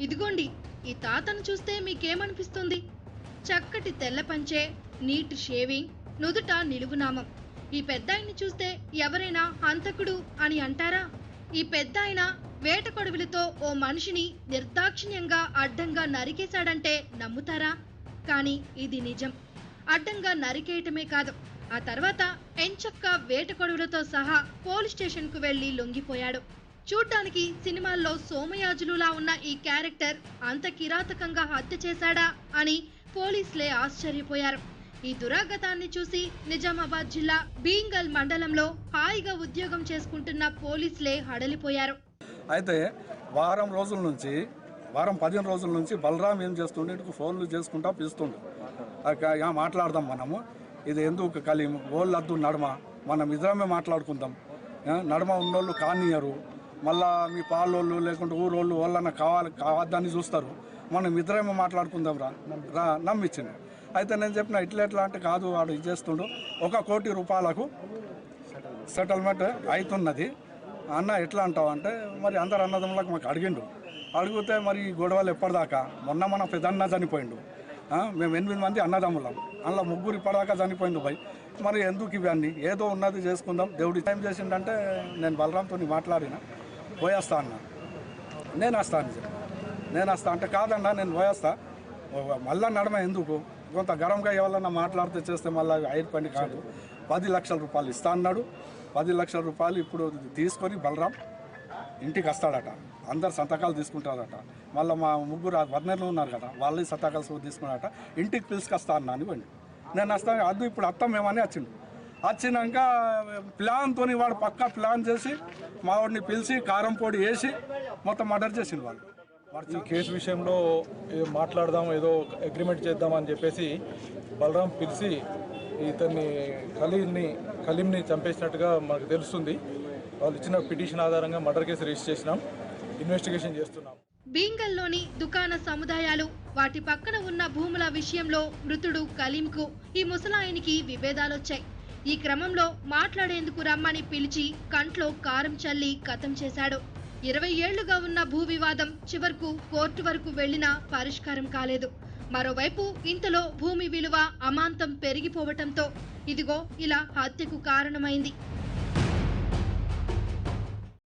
ఇదిగోండి ఈ తాతను చూస్తే మీకేమనిపిస్తుంది? చక్కటి తెల్ల పంచే నీట్ షేవింగ్ నుదుట నిలువునామం ఈ పెద్దాయన్ని చూస్తే ఎవరైనా హంతకుడు అని అంటారా? ఈ పెద్దాయన వేటకొడవులతో ఓ మనిషిని నిర్దాక్షిణ్యంగా అడ్డంగా నరికేశాడంటే నమ్ముతారా? కానీ ఇది నిజం. అడ్డంగా నరికేయటమే కాదు. ఆ తర్వాత ఎంచక్క వేటకొడవులతో సహా పోలీస్ స్టేషన్కు వెళ్ళి లొంగిపోయాడు. చూడ్డానికి సినిమాల్లో సోమయాజులులా ఉన్న ఈ క్యారెక్టర్ అంత కిరాతకంగా హత్య చేశాడా అని పోలీసులే ఆశ్చర్యపోయారు. ఈ దురాగతాన్ని చూసి నిజామాబాద్ జిల్లా బీంగల్ మండలంలో హాయిగా ఉద్యోగం చేసుకుంటున్న పోలీసులే హడలిపోయారు. అయితే వారం రోజుల నుంచి వారం పదిహేను రోజుల నుంచి బలరాం ఏం చేస్తుండే ఫోన్లు చేసుకుంటా పిలుస్తుండు. మాట్లాడదాం మనము. ఇది ఎందుకు కలి ఓళ్ళద్దు నడమ. మనం ఇద్దరమే మాట్లాడుకుందాం. నడుమ నడమ ఉన్నోళ్ళు కానియరు. మళ్ళా మీ పాలోళ్ళు లేకుంటే ఊరోళ్ళు వాళ్ళన్నా కావాలి కావద్దని చూస్తారు. మనం ఇద్దరేమో మాట్లాడుకుందాం రా రా నమ్మించింది అయితే నేను చెప్పిన ఇట్లా ఎట్లా అంటే కాదు వాడు ఇది చేస్తుండు. ఒక కోటి రూపాయలకు సెటిల్మెంట్ అవుతున్నది అన్న ఎట్లా అంటావు అంటే మరి అందరు అన్నదమ్ములకు మాకు అడిగిండు. అడిగితే మరి గొడవలు ఎప్పటిదాకా? మొన్న మన పెద్దన్న చనిపోయిండు. మేము ఎనిమిది మంది అన్నదమ్ములం. అందులో ముగ్గురు ఇప్పటిదాకా చనిపోయిండు భయ్ మరి ఎందుకు ఇవన్నీ? ఏదో ఉన్నది చేసుకుందాం. దేవుడు ఏం చేసిండంటే నేను బలరాంతో మాట్లాడిన. పోయేస్తా అన్న నేను వస్తా అని చెప్పి నేను వస్తా అంటే కాదన్నా నేను పోయేస్తా. మళ్ళా నడమ ఎందుకు? కొంత గరంగా ఎవరన్నా మాట్లాడితే చేస్తే మళ్ళీ ఐదు పని కాదు. పది లక్షల రూపాయలు ఇస్తా అన్నాడు. పది లక్షల రూపాయలు ఇప్పుడు తీసుకొని బలరాం ఇంటికి వస్తాడట. అందరు సంతకాలు తీసుకుంటారట. మళ్ళీ మా ముగ్గురు వర్ణర్లు ఉన్నారు కదా వాళ్ళు సంతకాలు తీసుకున్నారట. ఇంటికి పిలుచుకొస్తా అన్నా అని నేను వస్తాను అది ఇప్పుడు అత్తం మేమని వచ్చిండు. వచ్చినాక ప్లాన్తో వాడు పక్కా ప్లాన్ చేసి మా వాడిని పిలిచి కారం పొడి వేసి మొత్తం మర్డర్ చేసిండు వాళ్ళు ఈ కేసు విషయంలో ఏదో మాట్లాడదాం ఏదో అగ్రిమెంట్ చేద్దాం అని చెప్పేసి బలరాం పిలిచి ఇతన్ని ఖలీల్ని ఖలీంని చంపేసినట్టుగా మనకు తెలుస్తుంది. వాళ్ళు ఇచ్చిన పిటిషన్ ఆధారంగా మర్డర్ కేసు రిజిస్టర్ చేసినాం ఇన్వెస్టిగేషన్ చేస్తున్నాం. బీంగల్లోని దుకాణ సముదాయాలు వాటి పక్కన ఉన్న భూముల విషయంలో మృతుడు కలీంకు ఈ ముసలాయనికి విభేదాలొచ్చాయి. ఈ క్రమంలో మాట్లాడేందుకు రమ్మని పిలిచి కంట్లో కారం చల్లి కథం చేశాడు. ఇరవై ఏళ్ళుగా ఉన్న భూ వివాదం చివరకు కోర్టు వరకు వెళ్ళినా పరిష్కారం కాలేదు. మరోవైపు ఇంతలో భూమి విలువ అమాంతం పెరిగిపోవటంతో ఇదిగో ఇలా హత్యకు కారణమైంది.